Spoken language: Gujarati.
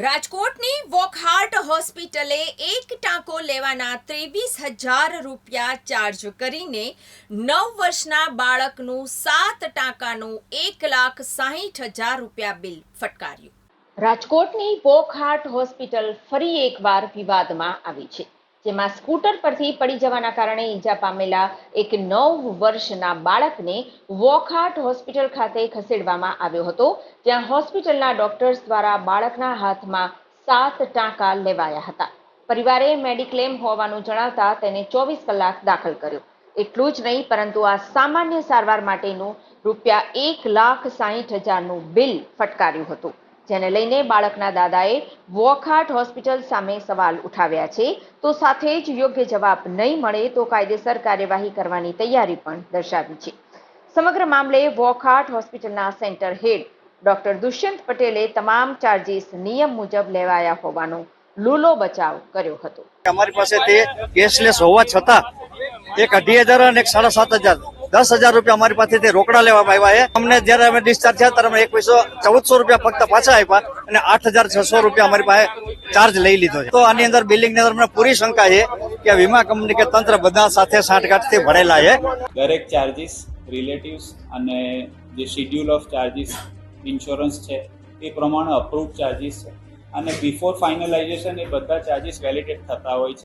રાજકોટની વોકહાર્ટ હોસ્પિટલે એક ટાંકો લેવાના ત્રેવીસ હજાર રૂપિયા ચાર્જ કરીને નવ વર્ષના બાળકનું સાત ટાંકાનું એક લાખ સાહીઠ હજાર રૂપિયા બિલ ફટકાર્યું. રાજકોટની વોકહાર્ટ હોસ્પિટલ ફરી એકવાર વિવાદમાં આવી છે. જેમાં સ્કૂટર પરથી પડી જવાના કારણે ઈજા પામેલા એક નવ વર્ષના બાળકને વોખાટ હોસ્પિટલ ખાતે ખસેડવામાં આવ્યો હતો, જ્યાં હોસ્પિટલના ડોક્ટર્સ દ્વારા બાળકના હાથમાં સાત ટાંકા લેવાયા હતા. પરિવારે મેડિક્લેમ હોવાનું જણાવતા તેને ચોવીસ કલાક દાખલ કર્યો. એટલું જ નહીં, પરંતુ આ સામાન્ય સારવાર માટેનું રૂપિયા એક લાખ સાહીઠ હજારનું બિલ ફટકાર્યું હતું. જેને લઈને બાળકના દાદાએ વોખાટ હોસ્પિટલ સામે સવાલ ઉઠાવ્યા છે. તો સાથે જ યોગ્ય જવાબ નહીં મળે તો કાયદેસર કાર્યવાહી કરવાની તૈયારી પણ દર્શાવી છે. સમગ્ર મામલે વોખાટ હોસ્પિટલના સેન્ટર હેડ ડોક્ટર દુષ્યંત પટેલે તમામ ચાર્જીસ નિયમ મુજબ લેવાયા હોવાનો લૂલો બચાવ કર્યો હતો. અમારી પાસે તે કેશલેસ હોવા છતાં એક અઢી હજાર અને એક સાડા સાત હજાર દસ હજાર રૂપિયા અમારી પાસેથી રોકડા લેવામાં આવ્યા છે. અમને જયારે અમે ડિસ્ચાર્જ થયા ત્યારે અમે એક પૈસો ચૌદસો રૂપિયા ફક્ત પાછા આપ્યા અને આઠ હજાર છસો રૂપિયા અમારી પાસે ચાર્જ લઈ લીધો છે. તો આની અંદર બિલ્ડિંગની અંદર અમને પૂરી શંકા છે કે વીમા કંપની કે તંત્ર બધા સાથે સાંઠગાંઠથી ભરેલા છે. દરેક ચાર્જિસ રિલેટિવ્સ અને જે શિડ્યુલ ઓફ ચાર્જિસ ઇન્સ્યોરન્સ છે, એ પ્રમાણે અપ્રૂવ ચાર્જિસ છે. અને બિફોર ફાઇનલાઇઝેશન એ બધા ચાર્જિસ વેલિડેટ થતા હોય છે.